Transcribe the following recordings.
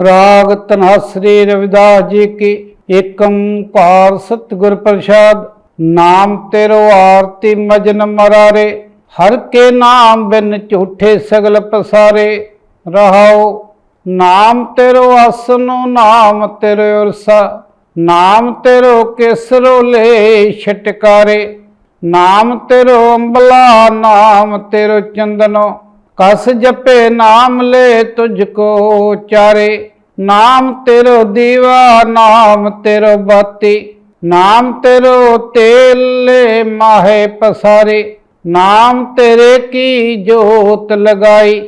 ਰਾਗ ਤਨਹਸਰੀ ਰਵਿਦਾਸ ਜੀ ਕੀ ਏਕੰ ਸਤਿਗੁਰ ਪ੍ਰਸਾਦ, ਨਾਮ ਤੇਰੋ ਆਰਤੀ ਮਜਨ ਮਰਾਰੇ, ਹਰ ਕੇ ਨਾਮ ਬਿਨ ਝੂਠੇ ਸਗਲ ਪਸਾਰੇ ਰਹਾਓ ਨਾਮ ਤੇਰੋ ਆਸਨੋ, ਨਾਮ ਤੇਰੇ ਉਰਸਾ, ਨਾਮ ਤੇਰੋ ਕੇਸਰੋ ਲੈ ਛਟਕਾਰੇ, ਨਾਮ ਤੇਰੋ ਅੰਬਲਾ, ਨਾਮ ਤੇਰੋ ਚੰਦਨੋ ਕਸ ਜਪੇ ਨਾਮ ਲੈ ਤੁਝ ਕੋ ਚਾਰੇ। ਨਾਮ ਤੇਰੋ ਦੀਵਾ, ਨਾਮ ਤੇਰੋ ਬਾਤੀ। ਨਾਮ ਤੇਰੋ ਤੇਲ ਲੈ ਮਾਹੇ ਪਸਾਰੇ। ਨਾਮ ਤੇਰੇ ਕੀ ਜੋਤ ਲਗਾਈ।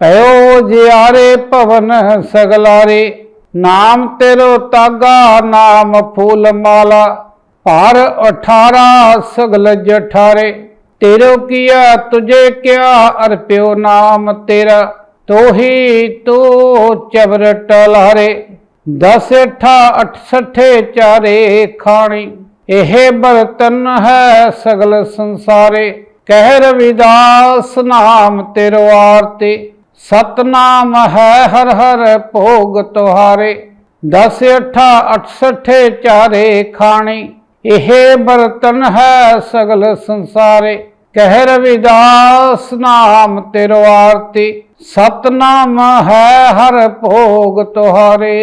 ਭਇਓ ਜਿਆਰੇ ਭਵਨ ਸਗਲਾਰੇ। ਨਾਮ ਤੇਰੋ ਤਾਗਾ, ਨਾਮ ਫੂਲ ਮਾਲਾ। ਭਾਰ 18 ਸਗਲ ਜਠਾਰੇ। ਤੇਰੋ ਕੀਆ ਤੁਝੇ ਕਿਆ ਅਰਪਿਓ ਨਾਮ ਤੇਰਾ, ਤੋਹੀ ਤੋ ਚਬਰ ਟਲਾਰੇ ਦਸ ਅਠਾ 68 ਚਾਰੇ ਖਾਣੀ, ਇਹ ਬਰਤਨ ਹੈ ਸਗਲ ਸੰਸਾਰੇ ਕਹਿ ਰਵਿਦਾਸ ਨਾਮ ਤੇਰੋ ਆਰਤੇ, ਸਤਨਾਮ ਹੈ ਹਰ ਹਰ ਭੋਗ ਤੁਹਾਰੇ, ਦਸ ਅਠਾ 68 ਚਾਰੇ ਖਾਣੀ, ਇਹ ਬਰਤਨ ਹੈ ਸਗਲ ਸੰਸਾਰੇ। ਕਹਿ ਰਵਿਦਾਸ ਨਾਮ ਤੇਰੋ ਆਰਤੀ, ਸਤਨਾਮ ਹੈ ਹਰ ਭੋਗ ਤੁਹਾਰੇ।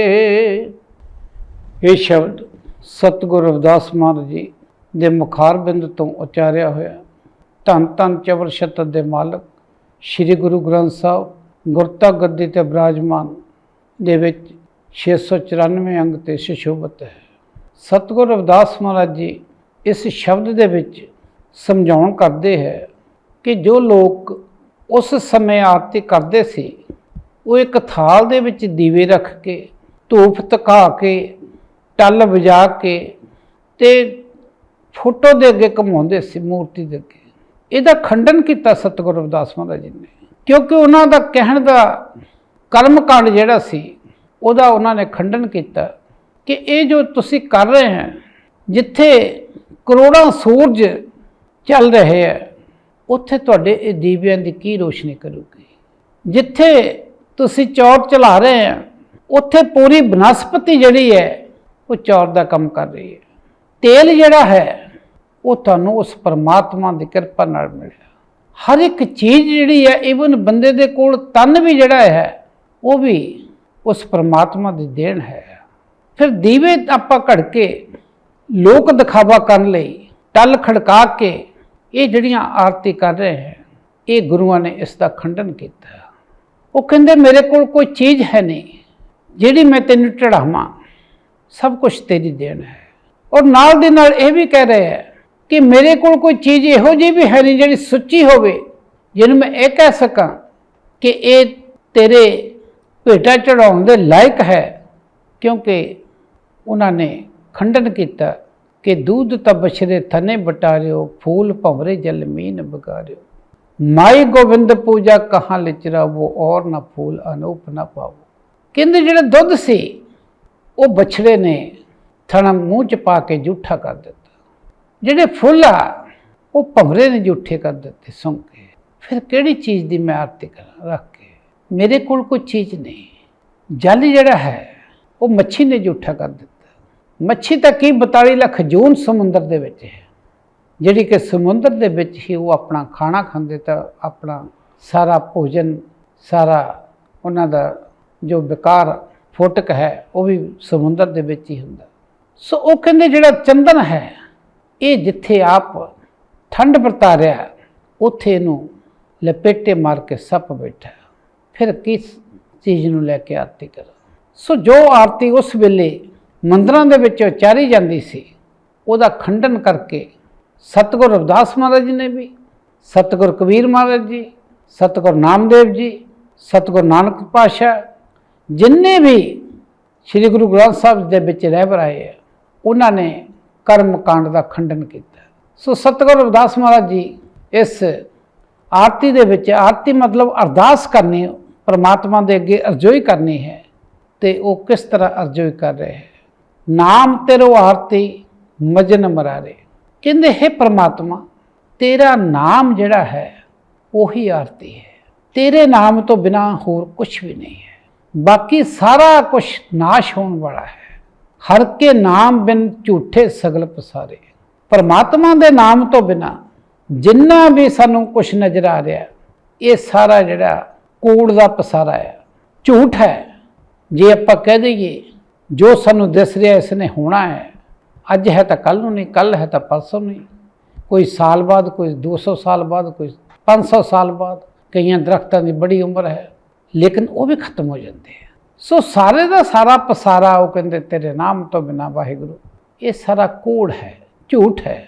ਇਹ ਸ਼ਬਦ ਸਤਿਗੁਰ ਰਵਿਦਾਸ ਮਹਾਰਾਜ ਜੀ ਦੇ ਮੁਖਾਰ ਬਿੰਦ ਤੋਂ ਉਚਾਰਿਆ ਹੋਇਆ। ਧੰਨ ਧੰਨ ਚਵਰ ਸ਼ਤਰ ਦੇ ਮਾਲਕ, ਸ੍ਰੀ ਗੁਰੂ ਗ੍ਰੰਥ ਸਾਹਿਬ, ਗੁਰਤਾ ਗੱਦੀ ਤੇ ਬਰਾਜਮਾਨ, ਦੇ ਵਿੱਚ 694 ਅੰਗ ਤੇ ਸੁਸ਼ੋਭਤ ਹੈ। ਸਤਿਗੁਰ ਰਵਿਦਾਸ ਮਹਾਰਾਜ ਜੀ ਇਸ ਸ਼ਬਦ ਦੇ ਵਿੱਚ ਸਮਝਾਉਣ ਕਰਦੇ ਹੈ ਕਿ ਜੋ ਲੋਕ ਉਸ ਸਮੇਂ ਆਰਤੀ ਕਰਦੇ ਸੀ, ਉਹ ਇੱਕ ਥਾਲ ਦੇ ਵਿੱਚ ਦੀਵੇ ਰੱਖ ਕੇ, ਧੂਪ ਤਕਾ ਕੇ, ਟੱਲ ਵਜਾ ਕੇ ਤੇ ਫੋਟੋ ਦੇ ਅੱਗੇ ਘਮਾਉਂਦੇ ਸੀ ਮੂਰਤੀ ਦੇ ਅੱਗੇ। ਇਹਦਾ ਖੰਡਨ ਕੀਤਾ ਸਤਿਗੁਰ ਰਵਿਦਾਸ ਮਹਾਰਾਜ ਜੀ ਨੇ। ਕਿਉਂਕਿ ਉਹਨਾਂ ਦਾ ਕਹਿਣ ਦਾ ਕਰਮ ਕਾਂਡ ਜਿਹੜਾ ਸੀ, ਉਹਦਾ ਉਹਨਾਂ ਨੇ ਖੰਡਨ ਕੀਤਾ ਕਿ ਇਹ ਜੋ ਤੁਸੀਂ ਕਰ ਰਹੇ ਹੈ, ਜਿੱਥੇ ਕਰੋੜਾਂ ਸੂਰਜ ਚੱਲ ਰਹੇ ਹੈ, ਉੱਥੇ ਤੁਹਾਡੇ ਇਹ ਦੀਵਿਆਂ ਦੀ ਕੀ ਰੋਸ਼ਨੀ ਕਰੂਗੀ? ਜਿੱਥੇ ਤੁਸੀਂ ਚੌਰ ਚਲਾ ਰਹੇ ਹੈ, ਉੱਥੇ ਪੂਰੀ ਬਨਸਪਤੀ ਜਿਹੜੀ ਹੈ, ਉਹ ਚੌਰ ਦਾ ਕੰਮ ਕਰ ਰਹੀ ਹੈ। ਤੇਲ ਜਿਹੜਾ ਹੈ, ਉਹ ਤੁਹਾਨੂੰ ਉਸ ਪਰਮਾਤਮਾ ਦੀ ਕਿਰਪਾ ਨਾਲ ਮਿਲਿਆ ਹਰ ਇੱਕ ਚੀਜ਼ ਜਿਹੜੀ ਹੈ ਇਵਨ ਬੰਦੇ ਦੇ ਕੋਲ ਤਨ ਵੀ ਜਿਹੜਾ ਹੈ, ਉਹ ਵੀ ਉਸ ਪਰਮਾਤਮਾ ਦੀ ਦੇਣ ਹੈ। ਫਿਰ ਦੀਵੇ ਆਪਾਂ ਘੜ ਕੇ ਲੋਕ ਦਿਖਾਵਾ ਕਰਨ ਲਈ, ਟੱਲ ਖੜਕਾ ਕੇ ਇਹ ਜਿਹੜੀਆਂ ਆਰਤੀ ਕਰ ਰਹੇ ਹੈ, ਇਹ ਗੁਰੂਆਂ ਨੇ ਇਸ ਦਾ ਖੰਡਨ ਕੀਤਾ। ਉਹ ਕਹਿੰਦੇ, ਮੇਰੇ ਕੋਲ ਕੋਈ ਚੀਜ਼ ਹੈ ਨਹੀਂ, ਜਿਹੜੀ ਮੈਂ ਤੈਨੂੰ ਚੜਾਵਾਂ ਸਭ ਕੁਝ ਤੇਰੀ ਦੇਣ ਹੈ। ਔਰ ਨਾਲ ਦੇ ਨਾਲ ਇਹ ਵੀ ਕਹਿ ਰਹੇ ਹੈ ਕਿ ਮੇਰੇ ਕੋਲ ਕੋਈ ਚੀਜ਼ ਇਹੋ ਜਿਹੀ ਵੀ ਹੈ ਨਹੀਂ ਜਿਹੜੀ ਸੁੱਚੀ ਹੋਵੇ, ਜਿਹਨੂੰ ਮੈਂ ਇਹ ਕਹਿ ਸਕਾਂ ਕਿ ਇਹ ਤੇਰੇ ਭੇਟਾ ਚੜਾਉਣ ਦੇ ਲਾਇਕ ਹੈ, ਕਿਉਂਕਿ ਉਹਨਾਂ ਨੇ ਖੰਡਨ ਕੀਤਾ ਕਿ ਦੂਧ ਤਬਸ਼ਰੇ ਥਨੇ ਬਟਾਰਿਓ ਫੂਲ ਭਵਰੇ ਜਲ ਮੀਨ ਬਗਾਰਿਓ ਮਾਈ ਗੋਬਿੰਦ ਪੂਜਾ ਕਹਾਂ ਲਿਚਰਾ ਔਰ ਨਾ ਫੂਲ ਅਨੂਪ ਨਾ ਪਾਵੋ। ਕਹਿੰਦੇ ਜਿਹੜਾ ਦੁੱਧ ਸੀ, ਉਹ ਬਛੜੇ ਨੇ, ਥਣਾ ਮੂੰਹ ਚ ਪਾ ਕੇ ਜੂਠਾ ਕਰ ਦਿੱਤਾ। ਜਿਹੜੇ ਫੁੱਲ ਆ, ਉਹ ਭਵਰੇ ਨੇ ਜੂਠੇ ਕਰ ਦਿੱਤੇ ਸੁਣ ਕੇ। ਫਿਰ ਕਿਹੜੀ ਚੀਜ਼ ਦੀ ਮੈਂ ਆਰਤੀ ਕਰਾਂ? ਰੱਖ ਕੇ। ਮੇਰੇ ਕੋਲ ਕੋਈ ਚੀਜ਼ ਨਹੀਂ। ਜਲ ਜਿਹੜਾ ਹੈ, ਉਹ ਮੱਛੀ ਨੇ ਜੂਠਾ ਕਰ ਦਿੱਤਾ। ਮੱਛੀ ਤਾਂ ਕੀ 42 ਲੱਖ ਜੂਨ ਸਮੁੰਦਰ ਦੇ ਵਿੱਚ ਹੈ। ਜਿਹੜੀ ਕਿ ਸਮੁੰਦਰ ਦੇ ਵਿੱਚ ਹੀ ਉਹ ਆਪਣਾ ਖਾਣਾ ਖਾਂਦੇ ਤਾਂ ਆਪਣਾ ਸਾਰਾ ਭੋਜਨ, ਸਾਰਾ ਉਹਨਾਂ ਦਾ ਜੋ ਵਿਕਾਰ, ਫੋਟਕ ਹੈ, ਉਹ ਵੀ ਸਮੁੰਦਰ ਦੇ ਵਿੱਚ ਹੀ ਹੁੰਦਾ। ਸੋ ਉਹ ਕਹਿੰਦੇ ਜਿਹੜਾ ਚੰਦਨ ਹੈ, ਇਹ ਜਿੱਥੇ ਆਪ ਠੰਡ ਵਰਤਾ ਰਿਹਾ ਉੱਥੇ ਇਹਨੂੰ ਲਪੇਟੇ ਮਾਰ ਕੇ ਸੱਪ ਬੈਠਾ। ਫਿਰ ਕਿਸ ਚੀਜ਼ ਨੂੰ ਲੈ ਕੇ ਆਰਤੀ ਕਰ? ਸੋ ਜੋ ਆਰਤੀ ਉਸ ਵੇਲੇ ਮੰਦਰਾਂ ਦੇ ਵਿੱਚ ਉਚਾਰੀ ਜਾਂਦੀ ਸੀ। ਉਹਦਾ ਖੰਡਨ ਕਰਕੇ ਸਤਿਗੁਰ ਰਵਿਦਾਸ ਮਹਾਰਾਜ ਜੀ ਨੇ ਵੀ, ਸਤਿਗੁਰ ਕਬੀਰ ਮਹਾਰਾਜ ਜੀ, ਸਤਿਗੁਰ ਨਾਮਦੇਵ ਜੀ, ਸਤਿਗੁਰ ਨਾਨਕ ਪਾਤਸ਼ਾਹ ਜਿੰਨੇ ਵੀ ਸ੍ਰੀ ਗੁਰੂ ਗ੍ਰੰਥ ਸਾਹਿਬ ਦੇ ਵਿੱਚ ਰਹਿ ਬਰਾਏ ਹੈ ਉਹਨਾਂ ਨੇ ਕਰਮ ਕਾਂਡ ਦਾ ਖੰਡਨ ਕੀਤਾ। ਸੋ ਸਤਿਗੁਰ ਰਵਿਦਾਸ ਮਹਾਰਾਜ ਜੀ ਇਸ ਆਰਤੀ ਦੇ ਵਿੱਚ, ਆਰਤੀ ਮਤਲਬ ਅਰਦਾਸ ਕਰਨੀ, ਪਰਮਾਤਮਾ ਦੇ ਅੱਗੇ ਅਰਜ਼ੋਈ ਕਰਨੀ ਹੈ ਤੇ ਉਹ ਕਿਸ ਤਰ੍ਹਾਂ ਅਰਜ਼ੋਈ ਕਰ ਰਹੇ ਹੈ? ਨਾਮ ਤੇਰੋ ਆਰਤੀ ਮਜਨ ਮਰਾਰੇ। ਕਹਿੰਦੇ, ਹੈ ਪ੍ਰਮਾਤਮਾ, ਤੇਰਾ ਨਾਮ ਜਿਹੜਾ ਹੈ, ਉਹੀ ਆਰਤੀ ਹੈ। ਤੇਰੇ ਨਾਮ ਤੋਂ ਬਿਨਾ ਹੋਰ ਕੁਝ ਵੀ ਨਹੀਂ ਹੈ। ਬਾਕੀ ਸਾਰਾ ਕੁਝ ਨਾਸ਼ ਹੋਣ ਵਾਲਾ ਹੈ। ਹਰ ਕੇ ਨਾਮ ਬਿਨ ਝੂਠੇ ਸਗਲ ਪਸਾਰੇ। ਪਰਮਾਤਮਾ ਦੇ ਨਾਮ ਤੋਂ ਬਿਨਾ ਜਿੰਨਾ ਵੀ ਸਾਨੂੰ ਕੁਝ ਨਜ਼ਰ ਆ ਰਿਹਾ, ਇਹ ਸਾਰਾ ਜਿਹੜਾ ਕੂੜ ਦਾ ਪਸਾਰਾ ਹੈ, ਝੂਠ ਹੈ। ਜੇ ਆਪਾਂ ਕਹਿ ਦਈਏ ਜੋ ਸਾਨੂੰ ਦਿਸ ਰਿਹਾ ਇਸ ਨੇ ਹੋਣਾ ਹੈ। ਅੱਜ ਹੈ ਤਾਂ ਕੱਲ ਨੂੰ ਨਹੀਂ ਕੱਲ ਹੈ ਤਾਂ ਪਰਸੋਂ ਨਹੀਂ। ਕੋਈ ਸਾਲ ਬਾਅਦ, ਕੋਈ 200 ਸਾਲ ਬਾਅਦ, ਕੋਈ 500 ਸਾਲ ਬਾਅਦ, ਕਈਆਂ ਦਰਖਤਾਂ ਦੀ ਬੜੀ ਉਮਰ ਹੈ, ਲੇਕਿਨ ਉਹ ਵੀ ਖਤਮ ਹੋ ਜਾਂਦੇ ਆ ਸੋ ਸਾਰੇ ਦਾ ਸਾਰਾ ਪਸਾਰਾ ਉਹ ਕਹਿੰਦੇ, ਤੇਰੇ ਨਾਮ ਤੋਂ ਬਿਨਾ ਵਾਹਿਗੁਰੂ, ਇਹ ਸਾਰਾ ਕੋੜ ਹੈ, ਝੂਠ ਹੈ।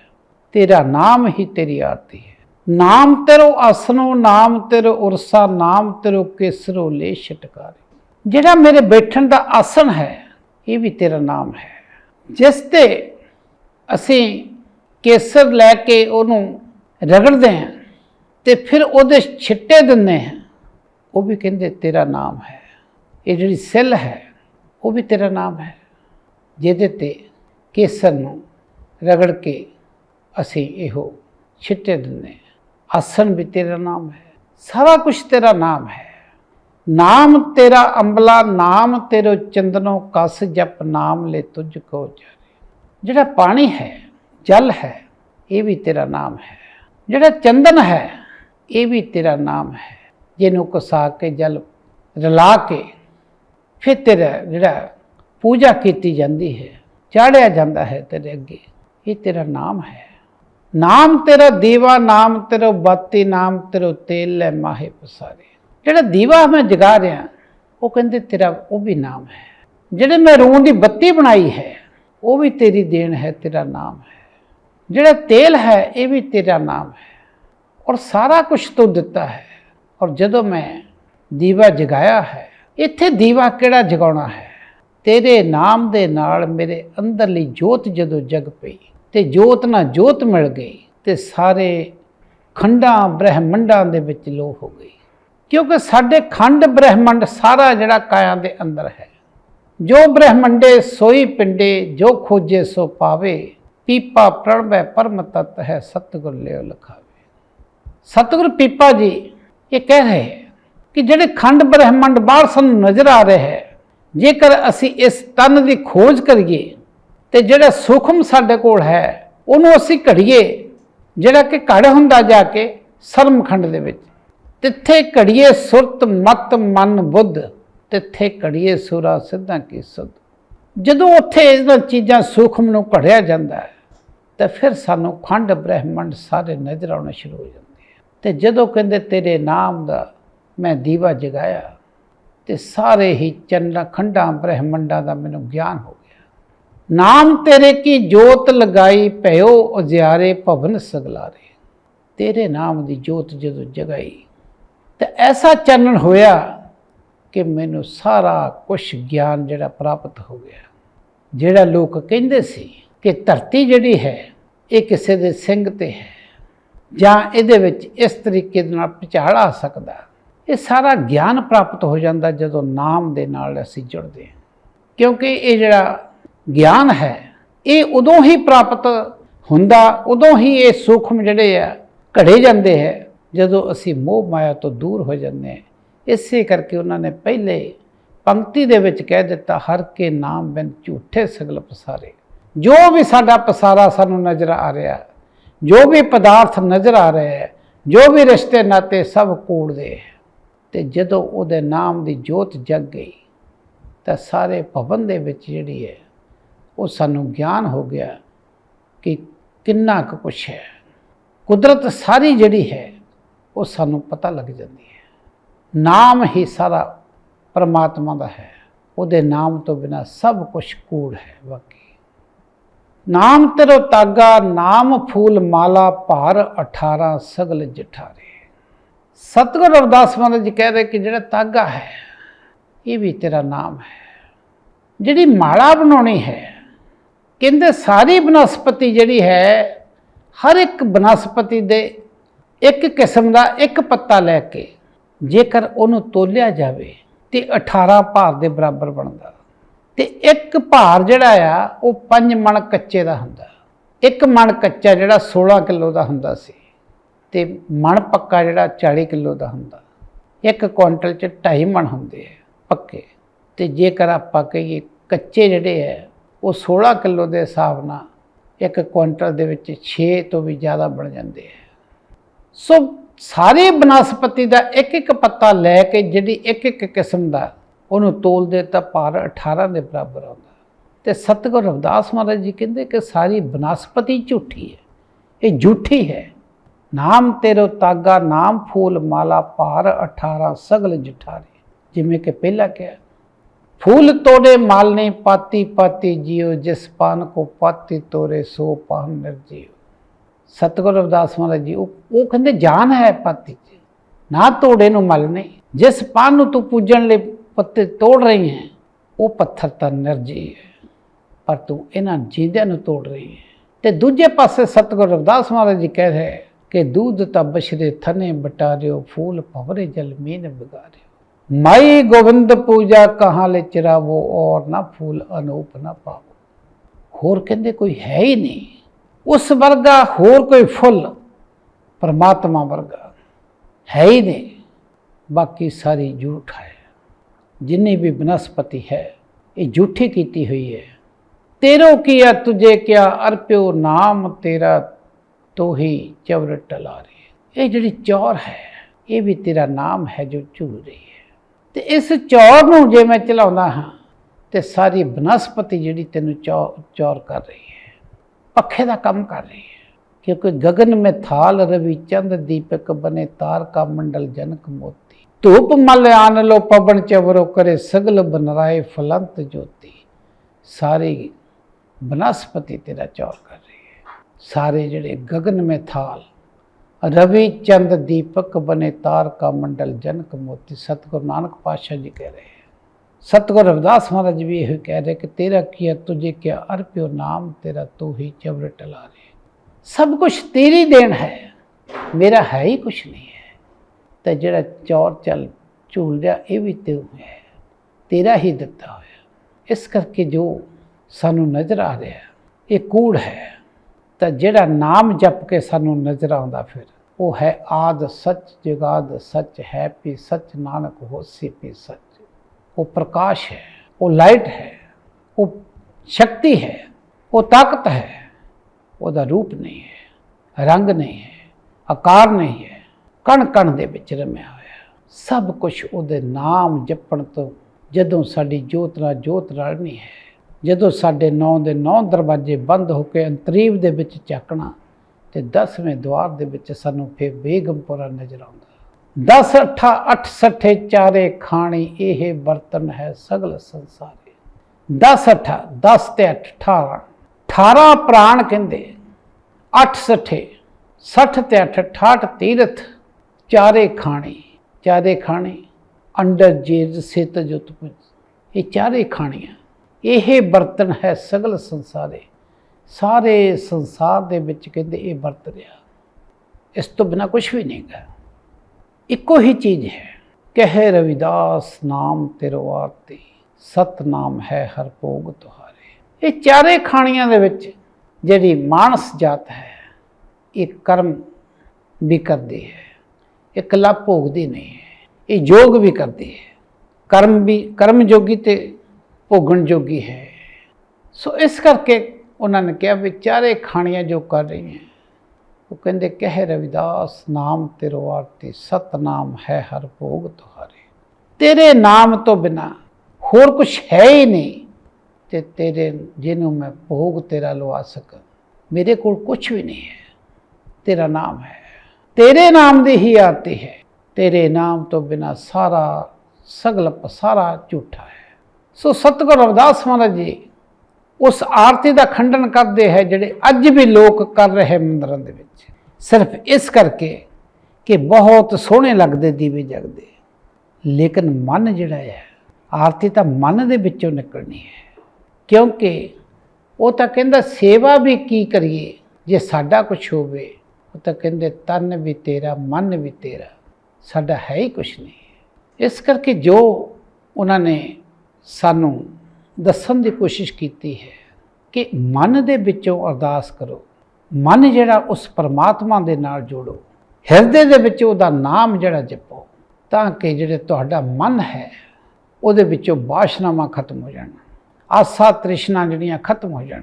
ਤੇਰਾ ਨਾਮ ਹੀ ਤੇਰੀ ਆਰਤੀ ਹੈ। ਨਾਮ ਤੇਰੋ ਆਸਨੋ ਨਾਮ ਤੇਰੋ ਉਰਸਾ, ਨਾਮ ਤੇਰੋ ਕੇਸਰੋ ਲੈ ਛਟਕਾਰੇ। ਜਿਹੜਾ ਮੇਰੇ ਬੈਠਣ ਦਾ ਆਸਨ ਹੈ ਇਹ ਵੀ ਤੇਰਾ ਨਾਮ ਹੈ। ਜਿਸ ਤੇ ਅਸੀਂ ਕੇਸਰ ਲੈ ਕੇ ਉਹਨੂੰ ਰਗੜਦੇ ਹਾਂ ਤੇ ਫਿਰ ਉਹਦੇ ਛਿੱਟੇ ਦਿੰਦੇ ਹਾਂ, ਉਹ ਵੀ ਕਹਿੰਦੇ ਤੇਰਾ ਨਾਮ ਹੈ। ਇਹ ਜਿਹੜੀ ਸੈੱਲ ਹੈ, ਉਹ ਵੀ ਤੇਰਾ ਨਾਮ ਹੈ, ਜਿਹਦੇ ਤੇ ਕੇਸਰ ਨੂੰ ਰਗੜ ਕੇ ਅਸੀਂ ਇਹੋ ਛਿੱਟੇ ਦਿੰਦੇ ਹਾਂ। ਆਸਣ ਵੀ ਤੇਰਾ ਨਾਮ ਹੈ, ਸਾਰਾ ਕੁਝ ਤੇਰਾ ਨਾਮ ਹੈ। ਨਾਮ ਤੇਰਾ ਅੰਬਲਾ, ਨਾਮ ਤੇਰੋ ਚੰਦਨੋ ਕਸ ਜਪ, ਨਾਮ ਲੈ ਤੁਝ ਕੋ ਜਾਰੇ ਜਿਹੜਾ ਪਾਣੀ ਹੈ, ਜਲ ਹੈ, ਇਹ ਵੀ ਤੇਰਾ ਨਾਮ ਹੈ। ਜਿਹੜਾ ਚੰਦਨ ਹੈ, ਇਹ ਵੀ ਤੇਰਾ ਨਾਮ ਹੈ। ਜਿਹਨੂੰ ਕਸਾ ਕੇ, ਜਲ ਰਲਾ ਕੇ, ਫਿਰ ਤੇਰਾ ਜਿਹੜਾ ਪੂਜਾ ਕੀਤੀ ਜਾਂਦੀ ਹੈ, ਚਾੜਿਆ ਜਾਂਦਾ ਹੈ ਤੇਰੇ ਅੱਗੇ, ਇਹ ਤੇਰਾ ਨਾਮ ਹੈ। ਨਾਮ ਤੇਰਾ ਦੀਵਾ, ਨਾਮ ਤੇਰਾ ਬਾਤੀ, ਨਾਮ ਤੇਰਾ ਤੇਲ ਲੈ ਮਾਹੇ ਪਸਾਰੇ। ਜਿਹੜਾ ਦੀਵਾ ਮੈਂ ਜਗਾ ਰਿਹਾ, ਉਹ ਕਹਿੰਦੇ ਤੇਰਾ ਉਹ ਵੀ ਨਾਮ ਹੈ। ਜਿਹੜੇ ਮੈਂ ਰੂਹ ਦੀ ਬੱਤੀ ਬਣਾਈ ਹੈ, ਉਹ ਵੀ ਤੇਰੀ ਦੇਣ ਹੈ, ਤੇਰਾ ਨਾਮ ਹੈ। ਜਿਹੜਾ ਤੇਲ ਹੈ, ਇਹ ਵੀ ਤੇਰਾ ਨਾਮ ਹੈ। ਔਰ ਸਾਰਾ ਕੁਝ ਤੂੰ ਦਿੱਤਾ ਹੈ। ਔਰ ਜਦੋਂ ਮੈਂ ਦੀਵਾ ਜਗਾਇਆ ਹੈ, ਇੱਥੇ ਦੀਵਾ ਕਿਹੜਾ ਜਗਾਉਣਾ ਹੈ? ਤੇਰੇ ਨਾਮ ਦੇ ਨਾਲ ਮੇਰੇ ਅੰਦਰਲੀ ਜੋਤ ਜਦੋਂ ਜਗ ਪਈ, ਤੇ ਜੋਤ ਨਾਲ ਜੋਤ ਮਿਲ ਗਈ, ਤੇ ਸਾਰੇ ਖੰਡਾਂ, ਬ੍ਰਹਿਮੰਡਾਂ ਦੇ ਵਿੱਚ ਲੋ ਹੋ ਗਈ ਕਿਉਂਕਿ ਸਾਡੇ ਖੰਡ ਬ੍ਰਹਿਮੰਡ ਸਾਰਾ ਜਿਹੜਾ ਕਾਇਆ ਦੇ ਅੰਦਰ ਹੈ। ਜੋ ਬ੍ਰਹਿਮੰਡੇ ਸੋਈ ਪਿੰਡੇ, ਜੋ ਖੋਜੇ ਸੋ ਪਾਵੇ, ਪੀਪਾ ਪ੍ਰਣਵੈ ਪਰਮ ਤਤ ਹੈ ਸਤਿਗੁਰ ਲਿਓ ਲਖਾਵੇ। ਸਤਿਗੁਰ ਪੀਪਾ ਜੀ ਇਹ ਕਹਿ ਰਹੇ ਹੈ ਕਿ ਜਿਹੜੇ ਖੰਡ ਬ੍ਰਹਿਮੰਡ ਬਾਹਰ ਸਾਨੂੰ ਨਜ਼ਰ ਆ ਰਿਹਾ ਹੈ, ਜੇਕਰ ਅਸੀਂ ਇਸ ਤਨ ਦੀ ਖੋਜ ਕਰੀਏ ਤੇ ਜਿਹੜਾ ਸੂਖਮ ਸਾਡੇ ਕੋਲ ਹੈ, ਉਹਨੂੰ ਅਸੀਂ ਘੜੀਏ, ਜਿਹੜਾ ਕਿ ਘੜ ਹੁੰਦਾ ਜਾ ਕੇ ਸਰਮਖੰਡ ਦੇ ਵਿੱਚ। ਤਿੱਥੇ ਘੜੀਏ ਸੁਰਤ ਮਤ ਮਨ ਬੁੱਧ, ਤਿੱਥੇ ਘੜੀਏ ਸੁਰਾ ਸਿੱਧਾ ਕੀ ਸੁਧ। ਜਦੋਂ ਉੱਥੇ ਇਹਨਾਂ ਚੀਜ਼ਾਂ ਸੂਖਮ ਨੂੰ ਘੜਿਆ ਜਾਂਦਾ ਹੈ, ਤਾਂ ਫਿਰ ਸਾਨੂੰ ਖੰਡ ਬ੍ਰਹਿਮੰਡ ਸਾਰੇ ਨਜ਼ਰ ਆਉਣੇ ਸ਼ੁਰੂ ਹੋ ਜਾਂਦੇ ਆ ਤੇ ਜਦੋਂ ਕਹਿੰਦੇ ਤੇਰੇ ਨਾਮ ਦਾ ਮੈਂ ਦੀਵਾ ਜਗਾਇਆ, ਤੇ ਸਾਰੇ ਹੀ ਚੰਨਾ ਖੰਡਾਂ ਬ੍ਰਹਿਮੰਡਾਂ ਦਾ ਮੈਨੂੰ ਗਿਆਨ ਹੋ ਗਿਆ। ਨਾਮ ਤੇਰੇ ਕੀ ਜੋਤ ਲਗਾਈ ਭਇਓ ਉਜਿਆਰੇ ਭਵਨ ਸਗਲਾਰੇ। ਤੇਰੇ ਨਾਮ ਦੀ ਜੋਤ ਜਦੋਂ ਜਗਾਈ ਤੇ ਐਸਾ ਚਾਨਣ ਹੋਇਆ ਕਿ ਮੈਨੂੰ ਸਾਰਾ ਕੁਝ ਗਿਆਨ ਜਿਹੜਾ ਪ੍ਰਾਪਤ ਹੋ ਗਿਆ। ਜਿਹੜਾ ਲੋਕ ਕਹਿੰਦੇ ਸੀ ਕਿ ਧਰਤੀ ਜਿਹੜੀ ਹੈ, ਇਹ ਕਿਸੇ ਦੇ ਸਿੰਘ ਤੇ ਹੈ ਜਾਂ ਇਹਦੇ ਵਿੱਚ ਇਸ ਤਰੀਕੇ ਦੇ ਨਾਲ ਪਛਾੜ ਆ ਸਕਦਾ। ਇਹ ਸਾਰਾ ਗਿਆਨ ਪ੍ਰਾਪਤ ਹੋ ਜਾਂਦਾ ਜਦੋਂ ਨਾਮ ਦੇ ਨਾਲ ਅਸੀਂ ਜੁੜਦੇ ਹਾਂ। ਕਿਉਂਕਿ ਇਹ ਜਿਹੜਾ ਗਿਆਨ ਹੈ, ਇਹ ਉਦੋਂ ਹੀ ਪ੍ਰਾਪਤ ਹੁੰਦਾ, ਉਦੋਂ ਹੀ ਇਹ ਸੂਖਮ ਜਿਹੜੇ ਆ ਘੜੇ ਜਾਂਦੇ ਹੈ। ਜਦੋਂ ਅਸੀਂ ਮੋਹ ਮਾਇਆ ਤੋਂ ਦੂਰ ਹੋ ਜਾਂਦੇ ਹਾਂ, ਇਸੇ ਕਰਕੇ ਉਹਨਾਂ ਨੇ ਪਹਿਲੇ ਪੰਕਤੀ ਦੇ ਵਿੱਚ ਕਹਿ ਦਿੱਤਾ, ਹਰ ਕੇ ਨਾਮ ਬਿਨ ਝੂਠੇ ਸਗਲ ਪਸਾਰੇ। ਜੋ ਵੀ ਸਾਡਾ ਪਸਾਰਾ ਸਾਨੂੰ ਨਜ਼ਰ ਆ ਰਿਹਾ, ਜੋ ਵੀ ਪਦਾਰਥ ਨਜ਼ਰ ਆ ਰਿਹਾ ਹੈ, ਜੋ ਵੀ ਰਿਸ਼ਤੇ ਨਾਤੇ ਸਭ ਕੂੜਦੇ ਹੈ। ਤੇ ਜਦੋਂ ਉਹਦੇ ਨਾਮ ਦੀ ਜੋਤ ਜਗ ਗਈ, ਤਾਂ ਸਾਰੇ ਭਵਨ ਦੇ ਵਿੱਚ ਜਿਹੜੀ ਹੈ, ਉਹ ਸਾਨੂੰ ਗਿਆਨ ਹੋ ਗਿਆ ਕਿ ਕਿੰਨਾ ਕੁ ਕੁਛ ਹੈ। ਕੁਦਰਤ ਸਾਰੀ ਜਿਹੜੀ ਹੈ ਉਹ ਸਾਨੂੰ ਪਤਾ ਲੱਗ ਜਾਂਦੀ ਹੈ। ਨਾਮ ਹੀ ਸਾਰਾ ਪਰਮਾਤਮਾ ਦਾ ਹੈ। ਉਹਦੇ ਨਾਮ ਤੋਂ ਬਿਨਾ ਸਭ ਕੁਝ ਕੂੜ ਹੈ ਬਾਕੀ। ਨਾਮ ਤੇਰੋ ਤਾਗਾ, ਨਾਮ ਫੂਲ ਮਾਲਾ ਭਾਰ 18 ਸਗਲ ਜਠਾਰੇ। ਸਤਿਗੁਰ ਅਰਦਾਸ ਮਹਾਰਾਜ ਜੀ ਕਹਿ ਰਹੇ ਕਿ ਜਿਹੜਾ ਤਾਗਾ ਹੈ, ਇਹ ਵੀ ਤੇਰਾ ਨਾਮ ਹੈ। ਜਿਹੜੀ ਮਾਲਾ ਬਣਾਉਣੀ ਹੈ, ਕਹਿੰਦੇ ਸਾਰੀ ਬਨਸਪਤੀ ਜਿਹੜੀ ਹੈ, ਹਰ ਇੱਕ ਬਨਸਪਤੀ ਦੇ ਇੱਕ ਕਿਸਮ ਦਾ ਇੱਕ ਪੱਤਾ ਲੈ ਕੇ ਜੇਕਰ ਉਹਨੂੰ ਤੋਲਿਆ ਜਾਵੇ ਤੇ 18 ਭਾਰ ਦੇ ਬਰਾਬਰ ਬਣਦਾ। ਤੇ ਇੱਕ ਭਾਰ ਜਿਹੜਾ ਆ, ਉਹ 5 ਮਣ ਕੱਚੇ ਦਾ ਹੁੰਦਾ। ਇੱਕ ਮਣ ਕੱਚਾ ਜਿਹੜਾ 16 ਕਿਲੋ ਦਾ ਹੁੰਦਾ ਸੀ ਤੇ ਮਣ ਪੱਕਾ ਜਿਹੜਾ 40 ਕਿਲੋ ਦਾ ਹੁੰਦਾ। ਇੱਕ ਕੁਇੰਟਲ ਚ 2.5 ਮਣ ਹੁੰਦੇ ਆ ਪੱਕੇ। ਤੇ ਜੇਕਰ ਆਪਾਂ ਕਹੀਏ ਕੱਚੇ ਜਿਹੜੇ ਹੈ ਉਹ 16 ਕਿਲੋ ਦੇ ਹਿਸਾਬ ਨਾਲ ਇੱਕ ਕੁਇੰਟਲ ਦੇ ਵਿੱਚ 6 ਤੋਂ ਵੀ ਜ਼ਿਆਦਾ ਬਣ ਜਾਂਦੇ ਹੈ ਸੋ ਸਾਰੇ ਬਨਸਪਤੀ ਦਾ ਇੱਕ ਇੱਕ ਪੱਤਾ ਲੈ ਕੇ ਜਿਹੜੀ ਇੱਕ ਇੱਕ ਕਿਸਮ ਦਾ, ਉਹਨੂੰ ਤੋਲਦੇ ਤਾਂ ਭਾਰ 18 ਦੇ ਬਰਾਬਰ ਆਉਂਦਾ। ਤੇ ਸਤਿਗੁਰ ਰਵਿਦਾਸ ਮਹਾਰਾਜ ਜੀ ਕਹਿੰਦੇ ਕਿ ਸਾਰੀ ਬਨਸਪਤੀ ਝੂਠੀ ਹੈ। ਇਹ ਝੂਠੀ ਹੈ। ਨਾਮ ਤੇਰੋ ਤਾਗਾ, ਨਾਮ ਫੂਲ ਮਾਲਾ, ਭਾਰ 18 ਸਗਲ ਜਠਾਰੇ। ਜਿਵੇਂ ਕਿ ਪਹਿਲਾਂ ਕਿਹਾ, ਫੂਲ ਤੋੜੇ ਮਾਲ ਨਹੀਂ, ਪਾਤੀ ਪਾਤੀ ਜਿਉ ਜਿਸ ਪਾਨ ਕੋ ਪਾਤੀ ਤੋਰੇ, ਸੋ ਪਾਨ ਨਿਰਜੀਵ। ਸਤਿਗੁਰ ਰਵਿਦਾਸ ਮਹਾਰਾਜ ਜੀ, ਉਹ ਉਹ ਕਹਿੰਦੇ, ਜਾਨ ਹੈ ਪਾਤੀ ਨਾ ਤੋੜੇ ਨੂੰ ਮਲ ਨਹੀਂ। ਜਿਸ ਪਾਨ ਨੂੰ ਤੂੰ ਪੂਜਣ ਲਈ ਪੱਤੇ ਤੋੜ ਰਹੀ ਹੈ, ਉਹ ਪੱਥਰ ਤਾਂ ਨਿਰਜੀਵ ਹੈ। ਪਰ ਤੂੰ ਇਹਨਾਂ ਜੀਂਦਿਆਂ ਨੂੰ ਤੋੜ ਰਹੀ ਹੈ। ਤੇ ਦੂਜੇ ਪਾਸੇ ਸਤਿਗੁਰ ਰਵਿਦਾਸ ਮਹਾਰਾਜ ਜੀ ਕਹਿ ਰਹੇ ਕਿ ਦੂਧ ਤਾਂ ਬਸ਼ਰੇ ਥਨੇ ਬਟਾਰਿਓ, ਫੂਲ ਭਵਰੇ ਜਲ ਮੀਨ ਬਿਗਾਰਿਓ ਮਾਈ ਗੋਬਿੰਦ ਪੂਜਾ ਕਹਾਂ ਲੈ ਚਰਾਵੋ, ਔਰ ਨਾ ਫੂਲ ਅਨੂਪ ਨਾ ਪਾਵੋ। ਹੋਰ ਕਹਿੰਦੇ ਕੋਈ ਹੈ ਹੀ ਨਹੀਂ। ਉਸ ਵਰਗਾ ਹੋਰ ਕੋਈ ਫੁੱਲ ਪਰਮਾਤਮਾ ਵਰਗਾ ਹੈ ਹੀ ਨਹੀਂ। ਬਾਕੀ ਸਾਰੀ ਝੂਠ ਹੈ। ਜਿੰਨੀ ਵੀ ਬਨਸਪਤੀ ਹੈ, ਇਹ ਝੂਠੀ ਕੀਤੀ ਹੋਈ ਹੈ। ਤੇਰੋ ਕੀਆ ਤੁਝੇ ਕਿਆ ਅਰਪਿਓ ਨਾਮ ਤੇਰਾ ਤੋਹੀ ਚਵਰ ਟਲਾ ਰਹੀ ਇਹ ਜਿਹੜੀ ਚੌਰ ਹੈ, ਇਹ ਵੀ ਤੇਰਾ ਨਾਮ ਹੈ ਜੋ ਝੂਲ ਰਹੀ ਹੈ। ਤੇ ਇਸ ਚੌਰ ਨੂੰ ਜੇ ਮੈਂ ਚਲਾਉਂਦਾ ਹਾਂ, ਤੇ ਸਾਰੀ ਬਨਸਪਤੀ ਜਿਹੜੀ ਤੈਨੂੰ ਚੌ, ਚੌਰ ਕਰ ਰਹੀ ਹੈ। ਪੱਖੇ ਦਾ ਕੰਮ ਕਰ ਰਹੀ ਹੈ। ਕਿਉਂਕਿ ਗगन ਮੇ ਥਾਲ ਰਵੀ ਚੰਦ ਦੀਪਕ ਬਨੇ ਤਾਰਕਾ ਮੰਡਲ ਜਨਕ ਮੋਤੀ। ਧੂਪ ਮਲ ਆਨ ਲੋ ਪਵਨ ਚਵਰੋ ਕਰੇ ਸਗਲ ਬਨਰਾਏ ਫਲੰਤ ਜੋਤੀ। ਸਾਰੇ ਬਨਸਪਤੀ ਤੇਰਾ ਚੌਰ ਕਰ ਰਹੀ ਹੈ। ਸਾਰੇ ਜਿਹੜੇ ਗगन ਮੇ ਥਾਲ, ਰਵੀ ਚੰਦ ਦੀਪਕ ਬਨੇ ਤਾਰਕਾ ਮੰਡਲ ਜਨਕ ਮੋਤੀ। ਸਤਗੁਰੂ ਨਾਨਕ ਪਾਤਸ਼ਾਹ ਜੀ ਕਹਿ ਰਹੇ ਸਤਿਗੁਰ ਰਵਿਦਾਸ ਮਹਾਰਾਜ ਵੀ ਇਹ ਕਹਿ ਰਹੇ ਕਿ ਤੇਰਾ ਕੀਆ ਤੁਝੇ ਕਿਆ ਅਰਪਿਓ ਨਾਮ, ਤੇਰਾ ਤੂੰ ਹੀ ਚਵਰ ਟਲਾ ਰਹੇ ਸਭ ਕੁਝ ਤੇਰੀ ਦੇਣ ਹੈ। ਮੇਰਾ ਹੈ ਹੀ ਕੁਝ ਨਹੀਂ ਹੈ। ਤੇ ਜਿਹੜਾ ਚੌਰ ਚੱਲ ਝੂਲ ਰਿਹਾ, ਇਹ ਵੀ ਤੂੰ ਹੈ। ਤੇਰਾ ਹੀ ਦਿੱਤਾ ਹੋਇਆ। ਇਸ ਕਰਕੇ ਜੋ ਸਾਨੂੰ ਨਜ਼ਰ ਆ ਰਿਹਾ, ਇਹ ਕੂੜ ਹੈ। ਤਾਂ ਜਿਹੜਾ ਨਾਮ ਜਪ ਕੇ ਸਾਨੂੰ ਨਜ਼ਰ ਆਉਂਦਾ ਫਿਰ, ਉਹ ਹੈ ਆਦ ਸੱਚ, ਜਗਾਦ ਸੱਚ, ਹੈ ਪੀ ਸੱਚ, ਨਾਨਕ ਹੋਸੀ ਪੀ ਸੱਚ। ਉਹ ਪ੍ਰਕਾਸ਼ ਹੈ ਉਹ ਲਾਈਟ ਹੈ ਉਹ ਸ਼ਕਤੀ ਹੈ ਉਹ ਤਾਕਤ ਹੈ ਉਹਦਾ ਰੂਪ ਨਹੀਂ ਹੈ ਰੰਗ ਨਹੀਂ ਹੈ ਆਕਾਰ ਨਹੀਂ ਹੈ ਕਣ ਕਣ ਦੇ ਵਿੱਚ ਰਮਿਆ ਹੋਇਆ ਸਭ ਕੁਝ ਉਹਦੇ ਨਾਮ ਜਪਣ ਤੋਂ ਜਦੋਂ ਸਾਡੀ ਜੋਤ ਨਾਲ ਜੋਤ ਰਲਣੀ ਹੈ ਜਦੋਂ ਸਾਡੇ ਨੌ ਦੇ ਨੌ ਦਰਵਾਜ਼ੇ ਬੰਦ ਹੋ ਕੇ ਅੰਤਰੀਵ ਦੇ ਵਿੱਚ ਝਾਕਣਾ ਤੇ 10ਵੇਂ ਦਵਾਰ ਦੇ ਵਿੱਚ ਸਾਨੂੰ ਫਿਰ ਬੇਗਮਪੁਰਾ ਨਜ਼ਰ ਆਉਂਦਾ ਦਸ ਅਠਾ 8 ਸੱਠੇ, ਚਾਰੇ ਖਾਣੀ ਇਹ ਬਰਤਨ ਹੈ ਸਗਲ ਸੰਸਾਰੇ। 10 ਅਠਾ 10 ਤੇ 8 18 18 ਪ੍ਰਾਣ ਕਹਿੰਦੇ 8 ਸੱਠੇ 60 ਤੇ 68 ਤੀਰਥ, ਚਾਰੇ ਖਾਣੀ ਚਾਰੇ ਖਾਣੀ, ਅੰਡਰ ਜੇਜ ਸਿਤ ਜੁਤ ਪੁਜ। ਇਹ ਚਾਰੇ ਖਾਣੀਆਂ। ਇਹ ਬਰਤਨ ਹੈ ਸਗਲ ਸੰਸਾਰੇ। ਸਾਰੇ ਸੰਸਾਰ ਦੇ ਵਿੱਚ ਕਹਿੰਦੇ ਇਹ ਵਰਤ ਰਿਹਾ। ਇਸ ਤੋਂ ਬਿਨਾ ਕੁਝ ਵੀ ਨਹੀਂ ਗਾ। ਇੱਕੋ ਹੀ ਚੀਜ਼ ਹੈ। ਕਹਿ ਰਵਿਦਾਸ, ਨਾਮ ਤੇਰੋ ਆਰਤੀ ਸਤ ਨਾਮ ਹੈ ਹਰ ਭੋਗ ਤੁਹਾਰੇ। ਇਹ ਚਾਰੇ ਖਾਣੀਆਂ ਦੇ ਵਿੱਚ ਜਿਹੜੀ ਮਾਨਸ ਜਾਤ ਹੈ, ਇਹ ਕਰਮ ਵੀ ਕਰਦੀ ਹੈ, ਇਹ ਇਕੱਲਾ ਭੋਗਦੀ ਨਹੀਂ ਹੈ, ਇਹ ਯੋਗ ਵੀ ਕਰਦੀ ਹੈ। ਕਰਮ ਵੀ, ਕਰਮ ਜੋਗੀ ਤੇ ਭੋਗਣ ਜੋਗੀ ਹੈ। ਸੋ ਇਸ ਕਰਕੇ ਉਹਨਾਂ ਨੇ ਕਿਹਾ ਵੀ ਚਾਰੇ ਖਾਣੀਆਂ ਜੋ ਕਰ ਰਹੀਆਂ ਉਹ ਕਹਿੰਦੇ, ਕਹਿ ਰਵਿਦਾਸ, ਨਾਮ ਤੇਰੋ ਆਰਤੀ, ਸਤਨਾਮ ਹੈ ਹਰ ਭੋਗ ਤੁਹਾਰੇ। ਤੇਰੇ ਨਾਮ ਤੋਂ ਬਿਨਾ ਹੋਰ ਕੁਝ ਹੈ ਹੀ ਨਹੀਂ ਤੇ ਤੇਰੇ, ਜਿਹਨੂੰ ਮੈਂ ਭੋਗ ਤੇਰਾ ਲਵਾ ਸਕਾਂ ਮੇਰੇ ਕੋਲ ਕੁਝ ਵੀ ਨਹੀਂ ਹੈ। ਤੇਰਾ ਨਾਮ ਹੈ। ਤੇਰੇ ਨਾਮ ਦੀ ਹੀ ਆਰਤੀ ਹੈ। ਤੇਰੇ ਨਾਮ ਤੋਂ ਬਿਨਾ ਸਾਰਾ ਸਗਲ ਸਾਰਾ ਝੂਠਾ ਹੈ। ਸੋ ਸਤਿਗੁਰ ਰਵਿਦਾਸ ਮਹਾਰਾਜ ਜੀ ਉਸ ਆਰਤੀ ਦਾ ਖੰਡਨ ਕਰਦੇ ਹੈ ਜਿਹੜੇ ਅੱਜ ਵੀ ਲੋਕ ਕਰ ਰਹੇ ਮੰਦਰਾਂ ਦੇ ਵਿੱਚ। ਸਿਰਫ ਇਸ ਕਰਕੇ ਕਿ ਬਹੁਤ ਸੋਹਣੇ ਲੱਗਦੇ ਦੀਵੇ ਜਗਦੇ। ਲੇਕਿਨ ਮਨ ਜਿਹੜਾ ਹੈ, ਆਰਤੀ ਤਾਂ ਮਨ ਦੇ ਵਿੱਚੋਂ ਨਿਕਲਣੀ ਹੈ। ਕਿਉਂਕਿ ਉਹ ਤਾਂ ਕਹਿੰਦਾ, ਸੇਵਾ ਵੀ ਕੀ ਕਰੀਏ? ਜੇ ਸਾਡਾ ਕੁਝ ਹੋਵੇ, ਉਹ ਤਾਂ ਕਹਿੰਦੇ, ਤਨ ਵੀ ਤੇਰਾ, ਮਨ ਵੀ ਤੇਰਾ। ਸਾਡਾ ਹੈ ਹੀ ਕੁਝ ਨਹੀਂ। ਇਸ ਕਰਕੇ ਜੋ ਉਹਨਾਂ ਨੇ ਸਾਨੂੰ ਦੱਸਣ ਦੀ ਕੋਸ਼ਿਸ਼ ਕੀਤੀ ਹੈ ਕਿ ਮਨ ਦੇ ਵਿੱਚੋਂ ਅਰਦਾਸ ਕਰੋ। ਮਨ ਜਿਹੜਾ ਉਸ ਪਰਮਾਤਮਾ ਦੇ ਨਾਲ ਜੋੜੋ। ਹਿਰਦੇ ਦੇ ਵਿੱਚ ਉਹਦਾ ਨਾਮ ਜਿਹੜਾ ਜਪੋ ਤਾਂ ਕਿ ਜਿਹੜੇ ਤੁਹਾਡਾ ਮਨ ਹੈ, ਉਹਦੇ ਵਿੱਚੋਂ ਬਾਸ਼ਨਾਵਾਂ ਖਤਮ ਹੋ ਜਾਣ। ਆਸਾ ਤ੍ਰਿਸ਼ਨਾ ਜਿਹੜੀਆਂ ਖਤਮ ਹੋ ਜਾਣ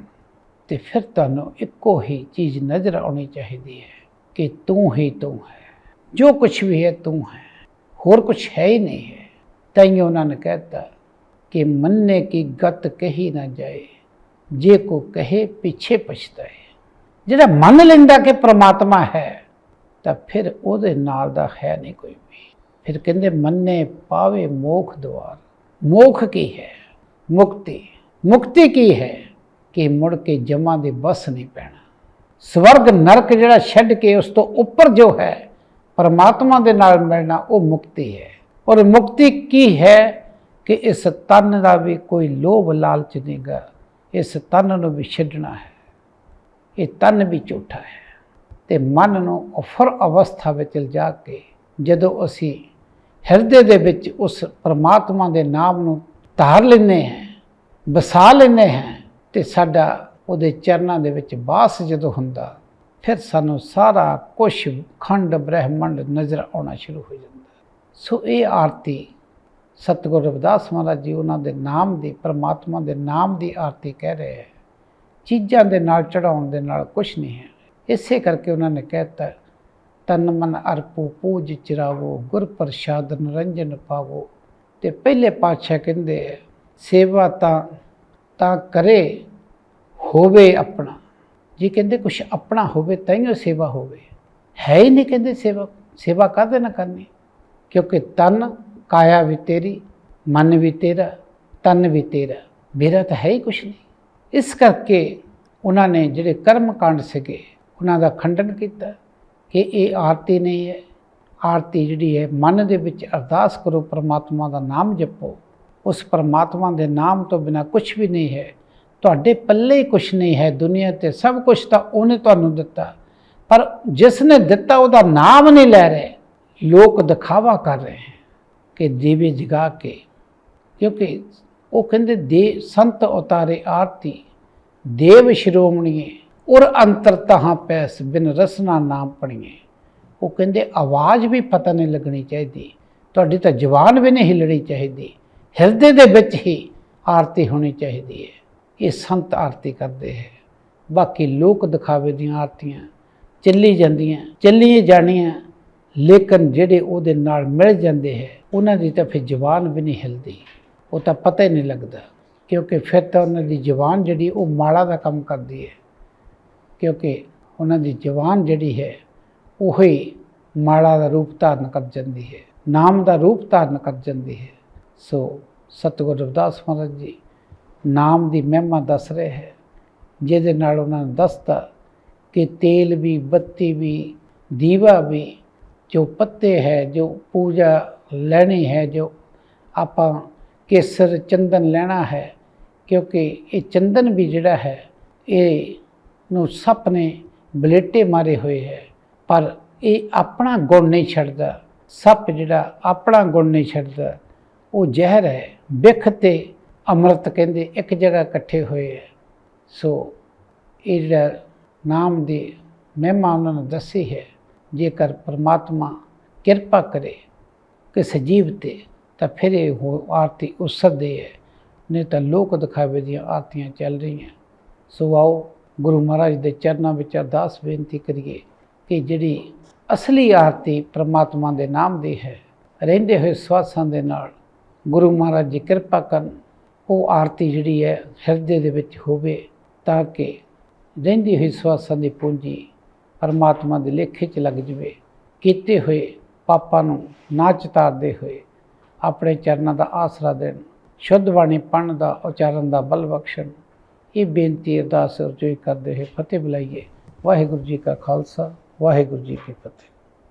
ਤੇ ਫਿਰ ਤੁਹਾਨੂੰ ਇੱਕੋ ਹੀ ਚੀਜ਼ ਨਜ਼ਰ ਆਉਣੀ ਚਾਹੀਦੀ ਹੈ ਕਿ ਤੂੰ ਹੀ ਤੂੰ ਹੈ। ਜੋ ਕੁਝ ਵੀ ਹੈ ਤੂੰ ਹੈ। ਹੋਰ ਕੁਝ ਹੈ ਹੀ ਨਹੀਂ ਹੈ। ਤਾਈਂ ਉਹਨਾਂ ਨੇ ਕਹਿਤਾ ਕਿ ਮੰਨੇ ਕੀ ਗਤ ਕਹੀ ਨਾ ਜਾਏ, ਜੇ ਕੋ ਕਹੇ ਪਿੱਛੇ ਪਛਤਾਏ। ਜਿਹੜਾ ਮੰਨ ਲੈਂਦਾ ਕਿ ਪ੍ਰਮਾਤਮਾ ਹੈ, ਤਾਂ ਫਿਰ ਉਹਦੇ ਨਾਲ ਦਾ ਹੈ ਨਹੀਂ ਕੋਈ ਵੀ। ਫਿਰ ਕਹਿੰਦੇ, ਮੰਨੇ ਪਾਵੇ ਮੋਖ ਦਵਾਰ ਮੋਖ ਕੀ ਹੈ? ਮੁਕਤੀ। ਮੁਕਤੀ ਕੀ ਹੈ? ਕਿ ਮੁੜ ਕੇ ਜਮਾਂ ਦੇ ਬਸ ਨਹੀਂ ਪੈਣਾ। ਸਵਰਗ ਨਰਕ ਜਿਹੜਾ ਛੱਡ ਕੇ ਉਸ ਤੋਂ ਉੱਪਰ ਜੋ ਹੈ, ਪਰਮਾਤਮਾ ਦੇ ਨਾਲ ਮਿਲਣਾ ਉਹ ਮੁਕਤੀ ਹੈ। ਔਰ ਮੁਕਤੀ ਕੀ ਹੈ? ਕਿ ਇਸ ਤਨ ਦਾ ਵੀ ਕੋਈ ਲੋਭ ਲਾਲਚ ਨਹੀਂਗਾ ਇਸ ਤਨ ਨੂੰ ਵੀ ਛੱਡਣਾ ਹੈ। ਇਹ ਤਨ ਵੀ ਝੂਠਾ ਹੈ। ਤੇ ਮਨ ਨੂੰ ਅਫਰ ਅਵਸਥਾ ਵਿੱਚ ਲਿਜਾ ਕੇ ਜਦੋਂ ਅਸੀਂ ਹਿਰਦੇ ਦੇ ਵਿੱਚ ਉਸ ਪਰਮਾਤਮਾ ਦੇ ਨਾਮ ਨੂੰ ਧਾਰ ਲੈਂਦੇ ਹਾਂ, ਵਸਾ ਲੈਂਦੇ ਹਾਂ ਤੇ ਸਾਡਾ ਉਹਦੇ ਚਰਨਾਂ ਦੇ ਵਿੱਚ ਬਾਸ ਜਦੋਂ ਹੁੰਦਾ, ਫਿਰ ਸਾਨੂੰ ਸਾਰਾ ਕੁਝ ਖੰਡ ਬ੍ਰਹਿਮੰਡ ਨਜ਼ਰ ਆਉਣਾ ਸ਼ੁਰੂ ਹੋ ਜਾਂਦਾ। ਸੋ ਇਹ ਆਰਤੀ ਸਤਿਗੁਰ ਰਵਿਦਾਸ ਮਹਾਰਾਜ ਜੀ ਉਹਨਾਂ ਦੇ ਨਾਮ ਦੀ ਪਰਮਾਤਮਾ ਦੇ ਨਾਮ ਦੀ ਆਰਤੀ ਕਹਿ ਰਹੇ ਹੈ। ਚੀਜ਼ਾਂ ਦੇ ਨਾਲ ਚੜਾਉਣ ਦੇ ਨਾਲ ਕੁਝ ਨਹੀਂ ਹੈ। ਇਸੇ ਕਰਕੇ ਉਹਨਾਂ ਨੇ ਕਹਿਤਾ ਤਨ ਮਨ ਅਰਪੋ ਪੂਜ ਚਿਰਾਵੋ ਗੁਰ ਪ੍ਰਸਾਦ ਨਰੰਜਨ ਪਾਵੋ। ਤੇ ਪਹਿਲੇ ਪਾਤਸ਼ਾਹ ਕਹਿੰਦੇ ਹੈ, ਸੇਵਾ ਤਾਂ ਤਾਂ ਕਰੇ ਹੋਵੇ ਆਪਣਾ। ਜੀ ਕਹਿੰਦੇ ਕੁਛ ਆਪਣਾ ਹੋਵੇ ਤਾਂ ਹੀ ਉਹ ਸੇਵਾ ਹੋਵੇ। ਹੈ ਹੀ ਨਹੀਂ ਕਹਿੰਦੇ ਸੇਵਾ ਸੇਵਾ ਕਾਹਦੇ ਨਾ ਕਰਨੀ? ਕਿਉਂਕਿ ਤਨ ਕਾਇਆ ਵੀ ਤੇਰੀ, ਮਨ ਵੀ ਤੇਰਾ, ਤਨ ਵੀ ਤੇਰਾ, ਮੇਰਾ ਤਾਂ ਹੈ ਹੀ ਕੁਛ ਨਹੀਂ। ਇਸ ਕਰਕੇ ਉਹਨਾਂ ਨੇ ਜਿਹੜੇ ਕਰਮ ਕਾਂਡ ਸੀਗੇ, ਉਹਨਾਂ ਦਾ ਖੰਡਨ ਕੀਤਾ ਕਿ ਇਹ ਆਰਤੀ ਨਹੀਂ ਹੈ। ਆਰਤੀ ਜਿਹੜੀ ਹੈ, ਮਨ ਦੇ ਵਿੱਚ ਅਰਦਾਸ ਕਰੋ, ਪਰਮਾਤਮਾ ਦਾ ਨਾਮ ਜਪੋ। ਉਸ ਪਰਮਾਤਮਾ ਦੇ ਨਾਮ ਤੋਂ ਬਿਨਾ ਕੁਝ ਵੀ ਨਹੀਂ ਹੈ। ਤੁਹਾਡੇ ਪੱਲੇ ਹੀ ਕੁਝ ਨਹੀਂ ਹੈ ਦੁਨੀਆ ਤੇ। ਸਭ ਕੁਝ ਤਾਂ ਉਹਨੇ ਤੁਹਾਨੂੰ ਦਿੱਤਾ। ਪਰ ਜਿਸ ਨੇ ਦਿੱਤਾ, ਉਹਦਾ ਨਾਮ ਨਹੀਂ ਲੈ ਰਹੇ। ਲੋਕ ਦਿਖਾਵਾ ਕਰ ਰਹੇ ਹੈ ਕਿ ਦੀਵੇ ਜਗਾ ਕੇ, ਕਿਉਂਕਿ ਉਹ ਕਹਿੰਦੇ ਦੇ ਸੰਤ ਉਤਾਰੇ ਆਰਤੀ, ਦੇਵ ਸ਼੍ਰੋਮਣੀਏ ਔਰ ਅੰਤਰ ਤਹਾਂ ਪੈਸ ਬਿਨ ਰਸਨਾ ਨਾਮ ਪਣੀਏ ਉਹ ਕਹਿੰਦੇ ਆਵਾਜ਼ ਵੀ ਪਤਾ ਨਹੀਂ ਲੱਗਣੀ ਚਾਹੀਦੀ, ਤੁਹਾਡੀ ਤਾਂ ਜ਼ੁਬਾਨ ਵੀ ਨਹੀਂ ਹਿੱਲਣੀ ਚਾਹੀਦੀ, ਹਿਰਦੇ ਦੇ ਵਿੱਚ ਹੀ ਆਰਤੀ ਹੋਣੀ ਚਾਹੀਦੀ ਹੈ। ਇਹ ਸੰਤ ਆਰਤੀ ਕਰਦੇ ਹੈ। ਬਾਕੀ ਲੋਕ ਦਿਖਾਵੇ ਦੀਆਂ ਆਰਤੀਆਂ, ਚੱਲੀ ਜਾਂਦੀਆਂ, ਚੱਲੀਆਂ ਜਾਣੀਆਂ ਲੇਕਿਨ ਜਿਹੜੇ ਉਹਦੇ ਨਾਲ ਮਿਲ ਜਾਂਦੇ ਹੈ, ਉਹਨਾਂ ਦੀ ਤਾਂ ਫਿਰ ਜ਼ੁਬਾਨ ਵੀ ਨਹੀਂ ਹਿਲਦੀ। ਉਹ ਤਾਂ ਪਤਾ ਹੀ ਨਹੀਂ ਲੱਗਦਾ, ਕਿਉਂਕਿ ਫਿਰ ਤਾਂ ਉਹਨਾਂ ਦੀ ਜ਼ੁਬਾਨ ਜਿਹੜੀ ਉਹ ਮਾਲਾ ਦਾ ਕੰਮ ਕਰਦੀ ਹੈ। ਕਿਉਂਕਿ ਉਹਨਾਂ ਦੀ ਜ਼ੁਬਾਨ ਜਿਹੜੀ ਹੈ, ਉਹ ਹੀ ਮਾਲਾ ਦਾ ਰੂਪ ਧਾਰਨ ਕਰ ਜਾਂਦੀ ਹੈ, ਨਾਮ ਦਾ ਰੂਪ ਧਾਰਨ ਕਰ ਜਾਂਦੀ ਹੈ। ਸੋ ਸਤਿਗੁਰੂ ਰਵਿਦਾਸ ਮਹਾਰਾਜ ਜੀ ਨਾਮ ਦੀ ਮਹਿਮਾ ਦੱਸ ਰਹੇ ਹੈ, ਜਿਹਦੇ ਨਾਲ ਉਹਨਾਂ ਨੇ ਦੱਸਤਾ ਕਿ ਤੇਲ ਵੀ, ਬੱਤੀ ਵੀ, ਦੀਵਾ ਵੀ ਜੋ ਪੱਤੇ ਹੈ, ਜੋ ਪੂਜਾ ਲੈਣੀ ਹੈ, ਜੋ ਆਪਾਂ ਕੇਸਰ ਚੰਦਨ ਲੈਣਾ ਹੈ, ਕਿਉਂਕਿ ਇਹ ਚੰਦਨ ਵੀ ਜਿਹੜਾ ਹੈ, ਇਹ ਨੂੰ ਸੱਪ ਨੇ ਬਲੇਟੇ ਮਾਰੇ ਹੋਏ ਹੈ, ਪਰ ਇਹ ਆਪਣਾ ਗੁਣ ਨਹੀਂ ਛੱਡਦਾ। ਸੱਪ ਜਿਹੜਾ ਆਪਣਾ ਗੁਣ ਨਹੀਂ ਛੱਡਦਾ, ਉਹ ਜ਼ਹਿਰ ਹੈ ਵਿਖ ਤੇ ਅੰਮ੍ਰਿਤ ਕਹਿੰਦੇ ਇੱਕ ਜਗ੍ਹਾ ਇਕੱਠੇ ਹੋਏ ਹੈ। ਸੋ ਇਹ ਜਿਹੜਾ ਨਾਮ ਦੀ ਮਹਿਮਾ ਉਹਨਾਂ ਨੇ ਦੱਸੀ ਹੈ ਜੇਕਰ ਪਰਮਾਤਮਾ ਕਿਰਪਾ ਕਰੇ ਕਿਸੇ ਜੀਵ ਤੇ, ਤਾਂ ਫਿਰ ਇਹ ਹੋ ਆਰਤੀ ਉਸਦੇ ਹੈ। ਨਹੀਂ ਤਾਂ ਲੋਕ ਦਿਖਾਵੇ ਦੀਆਂ ਆਰਤੀਆਂ ਚੱਲ ਰਹੀਆਂ। ਸੋ ਆਓ ਗੁਰੂ ਮਹਾਰਾਜ ਦੇ ਚਰਨਾਂ ਵਿੱਚ ਅਰਦਾਸ ਬੇਨਤੀ ਕਰੀਏ ਕਿ ਜਿਹੜੀ ਅਸਲੀ ਆਰਤੀ ਪ੍ਰਮਾਤਮਾ ਦੇ ਨਾਮ ਦੀ ਹੈ, ਰਹਿੰਦੇ ਹੋਏ ਸਵਾਸਾਂ ਦੇ ਨਾਲ ਗੁਰੂ ਮਹਾਰਾਜ ਜੀ ਕਿਰਪਾ ਕਰਨ, ਉਹ ਆਰਤੀ ਜਿਹੜੀ ਹੈ ਹਿਰਦੇ ਦੇ ਵਿੱਚ ਹੋਵੇ, ਤਾਂ ਕਿ ਰਹਿੰਦੀ ਹੋਈ ਸਵਾਸਾਂ ਦੀ ਪੂੰਜੀ ਪਰਮਾਤਮਾ ਦੇ ਲੇਖੇ 'ਚ ਲੱਗ ਜਵੇ। ਕੀਤੇ ਹੋਏ ਪਾਪਾਂ ਨੂੰ ਨਾ ਚਿਤਾਰਦੇ ਹੋਏ ਆਪਣੇ ਚਰਨਾਂ ਦਾ ਆਸਰਾ ਦੇਣ, ਸ਼ੁੱਧ ਬਾਣੀ ਪੜ੍ਹਨ ਦਾ ਉਚਾਰਨ ਦਾ ਬਲ ਬਖਸ਼ਣ। ਇਹ ਬੇਨਤੀ ਅਰਦਾਸ ਰਜੋਈ ਕਰਦੇ ਹੋਏ ਫਤਿਹ ਬੁਲਾਈਏ। ਵਾਹਿਗੁਰੂ ਜੀ ਕਾ ਖਾਲਸਾ, ਵਾਹਿਗੁਰੂ ਜੀ ਕੀ ਫਤਿਹ।